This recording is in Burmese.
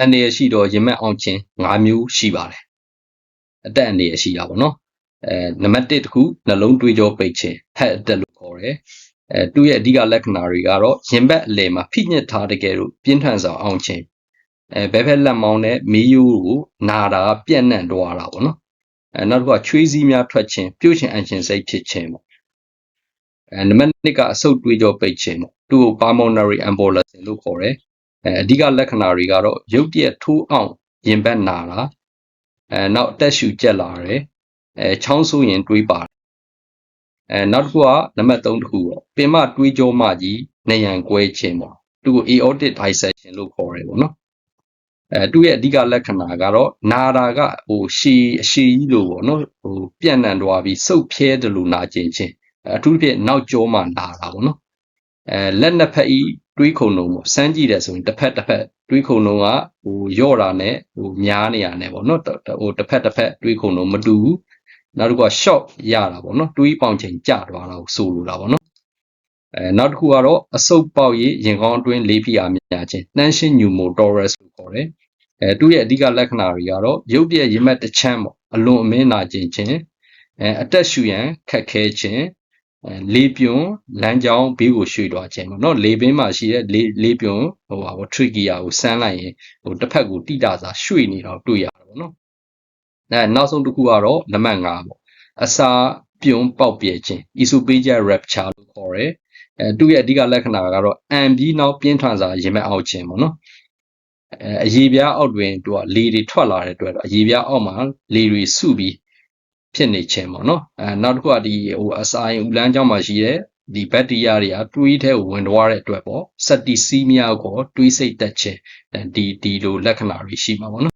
အန္တရာယ်ရှိတော့ရင်မဲ့အောင်ခြင်း၅မျိုးရှိပါတယ်အတက်အန္တရာယ်ရှိတာပေါ့နော်အဲနံပါတ်1တစ်ခုနှလုံးသွေးကြောပိတ်ခြင်း head attack လို့ခေါ်တယ်အဲသူ့ရဲ့အဓိကလက္ခဏာတွေကတော့ရင်ဘက်အလယ်မှာဖိညစ်ထားတဲ့ကဲလို့ပြင်းထန်စွာအောင်ခြင်းအဲဘဲဘက်လက်မောင်းနဲ့မီးယိုးကိုနာတာပြက်နှံ့သွားတာပေါ့နော်အဲနောက်တစ်ခုကချွေးစည်းများထွက်ခြင်းပြုတ်ချင်အန်ချင်စိတ်ဖြစ်ခြင်းပေါ့အဲနံပါတ်2ကအဆုတ်တွေးကြောပိတ်ခြင်းပေါ့သူ့ကို pulmonary embolism လို့ခေါ်တယ် အဲအဓိကလက္ခဏာတွေကတော့ရုပ်တရက်ထိုးအောင်ရင်ဘက်နာတာအဲနောက်အသက်ရှူကျက်လာတယ်အဲချောင်းဆိုးရင်တွေးပါတယ်အဲနောက်တစ်ခုကနံပါတ်3တစ်ခုပေါ့ပင်မတွေးကြောမှကြီးနေရန်ကွဲခြင်းပေါ့သူ့ကို aortic dissection လို့ခေါ်တယ်ပေါ့နော်အဲသူ့ရဲ့အဓိကလက္ခဏာကတော့နာတာကဟိုရှည်အရှည်ကြီးလို့ပေါ့နော်ဟိုပြန့်နှံ့သွားပြီးစုပ်ဖြဲတယ်လို့နာကျင်ခြင်းအထူးသဖြင့်နောက်ကျောမှနာတာပေါ့နော်အဲလက်နှစ်ဖက်ဤ တွေးခုံလုံးပေါ့စမ်းကြည့်တယ်ဆိုရင်တစ်ဖက်တစ်ဖက်တွေးခုံလုံးကဟိုယော့တာနဲ့ဟိုများနေရနဲ့ပေါ့နော်ဟိုတစ်ဖက်တစ်ဖက်တွေးခုံလုံးမတူဘူးနောက်တစ်ခုက short ရတာပေါ့နော်တွေးပေါင်ချိန်ကျသွားတာကိုဆိုလိုတာပေါ့နော်အဲနောက်တစ်ခုကတော့အဆုပ်ပေါက်ရည်ရင်ကောင်းအတွင်းလေးဖိအားများခြင်းနှမ်းရှင်းညူမိုတော်ရက်လို့ခေါ်တယ်အဲသူ့ရဲ့အဓိကလက္ခဏာတွေကတော့ရုပ်ပြည့်ရမက်တစ်ချမ်းပေါ့အလွန်အမင်းနာကျင်ခြင်းအဲအတက်ရှူရန်ခက်ခဲခြင်းအဲ လေပြွန်လမ်းကြောင်းဘေးကိုရွှေ့သွားခြင်းပေါ့နော်လေပင်မှာရှိတဲ့လေလေပြွန်ဟိုဟာပေါ့ trachea ကိုဆန်းလိုက်ရင်ဟိုတစ်ဖက်ကိုတိတာစာရွှေ့နေတော့တွေ့ရတယ်ပေါ့နော်အဲနောက်ဆုံးတစ်ခုကတော့နံပါတ်5ပေါ့အစာပြုံပေါက်ပြဲခြင်း esophageal rupture လို့ခေါ်တယ်အဲသူ့ရဲ့အဓိကလက္ခဏာကတော့အန်ပြီးနောက်ပြင်းထန်စွာရင်မဲ့အောက်ခြင်းပေါ့နော်အဲအရေပြားအောက်တွင်သူကလေတွေထွက်လာတဲ့အတွက်တော့အရေပြားအောက်မှာလေတွေစုပြီး ဖြစ်နေခြင်းပေါ့နော်အဲနောက်တစ်ခုကဒီဟိုအစာရင်ဦးလန်းကြောင်းမှာရှိတဲ့ဒီဘက်တီးရီးယားတွေကတွေးထဲကိုဝင်သွားတဲ့အတွက်ပေါ့စက်တီစီးမီယာကိုတွေးစိတ်တက်ခြင်းဒီဒီလိုလက္ခဏာတွေရှိမှာပေါ့နော်